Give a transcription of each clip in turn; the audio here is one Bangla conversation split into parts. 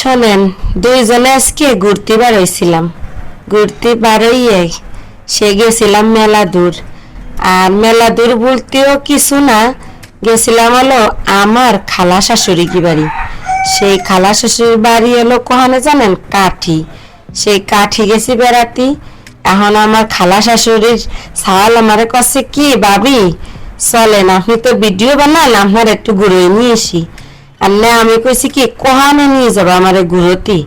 শোনেন, দুইজনে আজকে ঘুরতে বাড়াইছিলাম। ঘুরতে বাড়াইয়ে সে গেছিলাম মেলা দূর আর মেলা দূর বলতেও কিছু না, গেছিলাম হলো আমার খালা শাশুড়ি কি বাড়ি। সেই খালা শাশুড়ির বাড়ি এলো কোহানে জানেন? কাঠি। সেই কাঠি গেছি বেড়াতে। এখন আমার খালা শাশুড়ির সাল আমারে কাছে কি ভাবি চলেন, আপনি তো ভিডিও বানান, আপনার একটু ঘুরে নিয়ে আসি। আর না আমি কইছি কি, কোহানে নিয়ে যাব আমারে ঘুরতি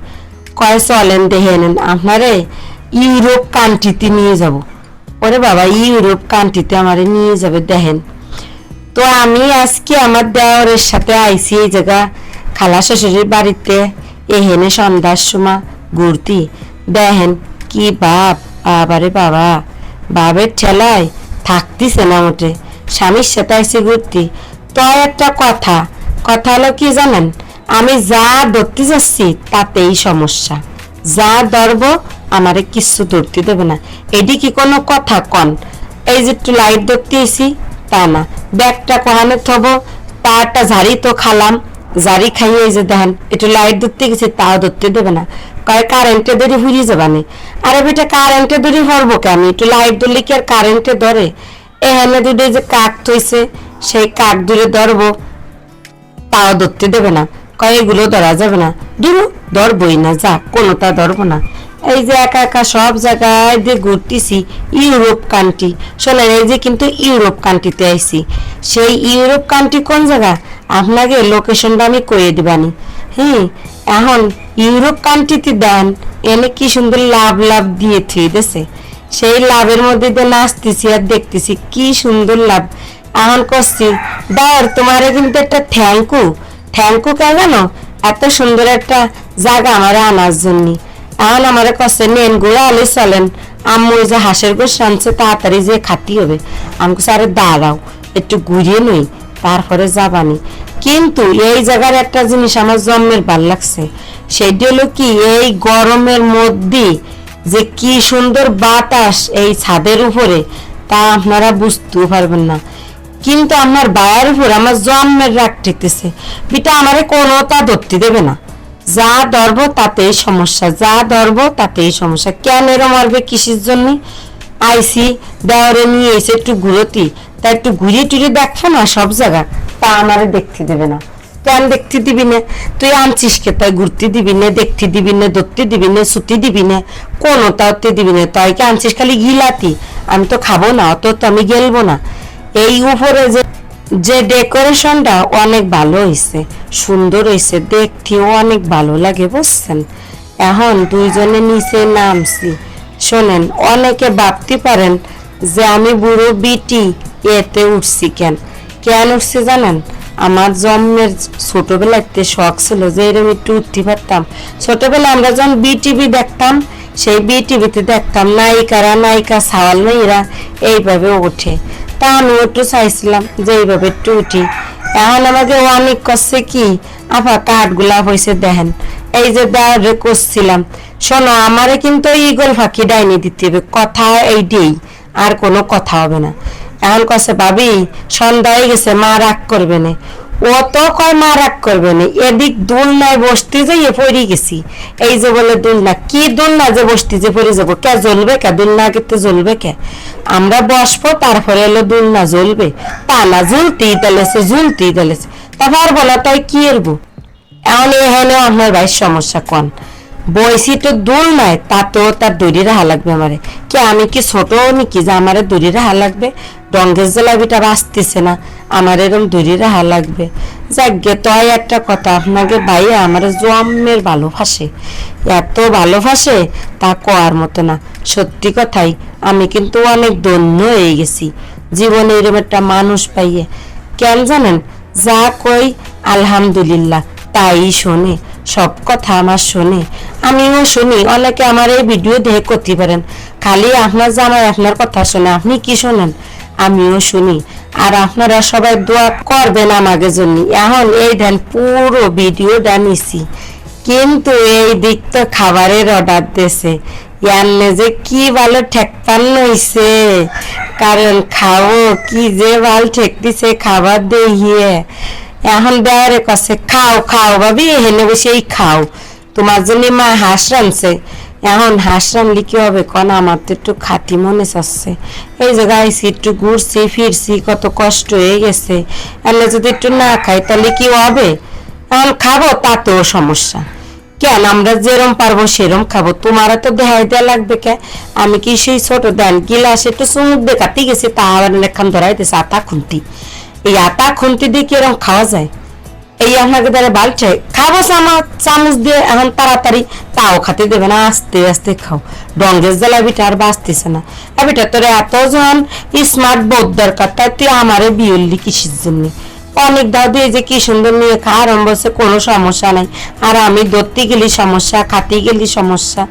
কয় চলেন দেখে নেন আপনারে ইউরোপ কান্ট্রিতে নিয়ে যাব। ওরে বাবা, ইউরোপ কান্ট্রিতে আমারে নিয়ে যাবে দেখেন তো আমি আজকে আমার দেওয়ারের সাথে আইছি এই জায়গা, খালা শ্বশুরের বাড়িতে। এহেনে সন্ধ্যার সময় ঘুরতি। দেখেন কি বাপ, বাবারে বাবা বাবের ঠেলায় থাকতিছে না মোটে। স্বামীর সাথে আইসি ঘুরতি। তো একটা কথা কথা হলো কি জানেন? আমি যা ধরতে যাচ্ছি তাতেই সমস্যা। যা ধরবো আমারে কিচ্ছু ধরতে দেবে না। এটি কি কোনো কথা কন? এই যে একটু লাইট ধরতে এসি তা না। ব্যাগটা কোহানে থব, তারটা ঝাড়ি তো খালাম। জারি খাইয়ে এই যে দেখেন, একটু লাইট ধরতে গেছি, তাও ধরতে দেবে না। কয় কারেন্টে ধরে ফুরিয়ে যাবানি আরে বেটা কারেন্টে ধরে হরবো কেন? একটু লাইট ধরলে কি আর কারেন্টে ধরে? এখানে দুটো যে কাক থইছে, সেই কাক দূরে ধরবো। তাও ধরতে দেবে না। কয়, এগুলো ধরা যাবে না। দিবো ধরবই না, যা, কোনোটা ধরবো না। এই যে একা একা সব জায়গায় যে ঘুরতেছি, ইউরোপ কান্ট্রি শোনেন, এই যে কিন্তু ইউরোপ কান্ট্রিতে আইছি। সেই ইউরোপ কান্ট্রি কোন জায়গা? আপনাকে লোকেশনটা আমি কয়ে দিবানি। হ্যাঁ এখন ইউরোপ কান্ট্রিতে দেন, এনে কি সুন্দর লাভ লাভ দিয়ে থুই দেছে সেই লাভের মধ্যে দিয়ে নাচতেছি আর দেখতেছি কি সুন্দর লাভ। এখন করছি। দাঁড়, তোমারে কিন্তু একটা থ্যাংকু থ্যাংকু কে জানো? এত সুন্দর একটা জায়গা আমার আনার জন্য। এখন আমার কাছে নেনগুলো আলে চলেন। আম্মু যে হাঁসের গোস আনছে, তাড়াতাড়ি যে খাতি হবে। আমি আরে দাঁড়াও, একটু ঘুরিয়ে নই, তারপরে যাবানি। কিন্তু এই জায়গার একটা জিনিস আমার জন্মের ভালো লাগছে। সেটি হলো কি, এই গরমের মধ্যে যে কি সুন্দর বাতাস এই ছাদের উপরে, তা আপনারা বুঝতেও পারবেন না। কিন্তু আমার বায়ের উপর, আমার জন্মের রাগ ঠেকতেছে বিটা আমারে কোনো তা ধরতে দেবে না। যা ধরব তাতেই সমস্যা, যা ধরব তাতেই সমস্যা। কেন এরম মারবে কিসের জন্য? আইসি, দেওয়ারে নিয়ে এসে একটু ঘুরতি। তা একটু ঘুরিয়ে টুরিয়ে দেখো না সব জায়গা। তা আমারে দেখতে দেবে না। কেন দেখতে দিবি না? তুই আনছিস কে? তাই ঘুরতে দিবি না, দেখতে দিবি না, ধরতে দিবি না সুতি দিবি না। কোনো তাতে দিবি না। তাই কি আনছিস খালি গিলাতি আমি তো খাব না, অত তো আমি গেলবো না। এই উপরে যে যে ডেকোরেশনটা অনেক ভালো হয়েছে সুন্দর হয়েছে দেখতেও অনেক ভালো লাগে, বুঝছেন? এখন দুইজনে নিচে নামছি। শোনেন, অনেকে ভাবতে পারেন যে আমি বুড়ো বিটি এতে উঠছি কেন? কেন উঠছি জানেন? আমার জন্মের ছোটবেলাতে শখ ছিল যে এরকম একটু উঠতে পারতাম। ছোটবেলা আমরা যখন বিটিভি দেখতাম, সেই বিটিভিতে দেখতাম, নায়িকারা, নায়িকা, সাওয়াল মেয়েরা এইভাবে ওঠে। তা আমি একটু চাইছিলাম যে এইভাবে একটু উঠি। এখন আমাকে অনেক করছে কি আপা কাঠগুলা হয়েছে দেখেন। এই যে দেওয়ারে করছিলাম শোনো, আমারে কিন্তু ইগল ফাঁকি ডাইনি দিতে হবে, কথা এই এইটাই, আর কোনো কথা হবে না। এখন কছে ভাবি, সন্ধ্যা হয়ে গেছে, মা রাগ করবে না। ও তো কয় মারাক করবে না? এদিক দোলনায় বসতে যাইয়ে পড়ে গেছি। এই যে বলে দুলনা, কি দুলনা যে বসতে যে পড়ে যাব? কে জ্বলবে কে? দুলনা কেতে জ্বলবে কে? আমরা বসবো, তারপরে এলো দুলনা জ্বলবে। তা না ঝুলতেই তেলেছে ঝুলতেই তেলেছে। তারপর বলা তাই কি এরবো? এখন এখানে আপনার ভাই সমস্যা কোন? বয়সী তো দূর নাই তা তো তার দড়ি রাহা লাগবে আমারে কি আমি কি ছোট নাকি যে আমার দড়ি রাহা লাগবে? ডঙ্গের জেলাবিটা বাঁচতেছে না আমার এরকম দড়ি রাহা লাগবে। যাকে তয় একটা কথা আপনাকে ভাই আমার জন্মের ভালোবাসে এত ভালোবাসে তা কোয়ার মতো না। সত্যি কথাই, আমি কিন্তু অনেক ধন্য হয়ে গেছি। জীবনে এরকম একটা মানুষ পাইয়ে। কেন জানেন? যা কই আলহামদুলিল্লাহ, তাই শোনে। সব কথা আমার শোনে। আমিও শুনি, অনেকে আমার এই ভিডিও দেখে করতে পারেন খালি আপনার জামাই আপনার কথা শোনে, আপনি কি শোনেন? আমিও শুনি। আর আপনারা সবাই দোয়া করবেন আমাকে জন্য। এখন এই দেন পুরো ভিডিওটা নিছি। কিন্তু এই দিক তো খাবারের অর্ডার দিয়েছে। ইয়ান্নে যে কি ভালো ঠেকপান হইছে কারণ খাও, কি যে ভালো ঠেক দিছে খাবার দেখিয়ে। এখন দেওয়ারে কাছে, খাও খাও ভাবি এখানে বসে এই খাও। তোমার জন্য মা হাঁস রানছে এখন হাঁস রানলে কি হবে কন? আমার তো একটু খাতি মনে চাচ্ছে। এই জায়গায় আইসি একটু ঘুরছি, ফিরছি, কত কষ্ট হয়ে গেছে। এলে যদি একটু না খাই, তাহলে কি হবে? এখন খাব, তাতেও সমস্যা। কেন? আমরা যেরম পারব সেরম খাব। তোমারও তো দেখাই দেওয়া লাগবে কে? আমি কি সেই ছোট দেন, গিলাস একটু চুমুক দিয়ে কাটি গেছি, তা আবার লেখান ধরাইতেছে, আতা খুন্তি। এই আতা খুন্তি দিয়ে কিরম খাওয়া যায়? এই আপনাকে দ্বারা বালছে, খাব চামচ চামচ দিয়ে এখন তাড়াতাড়ি তাও খাতে দেবে না, আস্তে আস্তে খাও। ডঙ্গের জ্বালা বিটা আর বাঁচতেছে না। এবিটা তোর এতজন স্মার্ট বোধ দরকার, তাই তুই আমারে বিয়ল্লি কিসের জন্য? অনেক দাও দিয়ে যে কি সুন্দর নিয়ে খা আরম্ভ হচ্ছে কোনো সমস্যা নাই। আর আমি ধরতে গেলি সমস্যা, খাতে গেলি সমস্যা।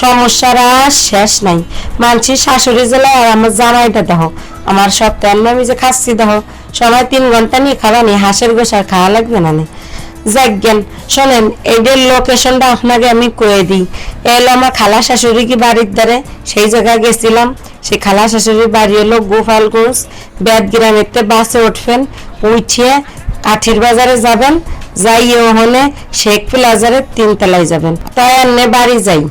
সমস্যার আর শেষ নাই। মানছি শাশুড়ি জেলায় আর আমার জামাইটা দেখো, আমার সব সপ্তাহে আমি যে খাচ্ছি দেখো। সময় তিন ঘণ্টা নিয়ে খাওয়া নি, হাঁসের গোস খাওয়া লাগবে না যাজ্ঞান শোনেন এইটার লোকেশনটা আপনাকে আমি কয়ে দিই। এলো আমার খালা শাশুড়ি কি বাড়ির দ্বারে সেই জায়গায় গেছিলাম। সেই খালা শাশুড়ির বাড়ি হলো গোপালগঞ্জ। বেদগ্রামেতে বাসে উঠবেন, উঠিয়ে কাঠির বাজারে যাবেন। যাইয়ে ওখানে শেখ প্লাজারের তিনতলায় যাবেন। তাই আন্নে বাড়ি যাই।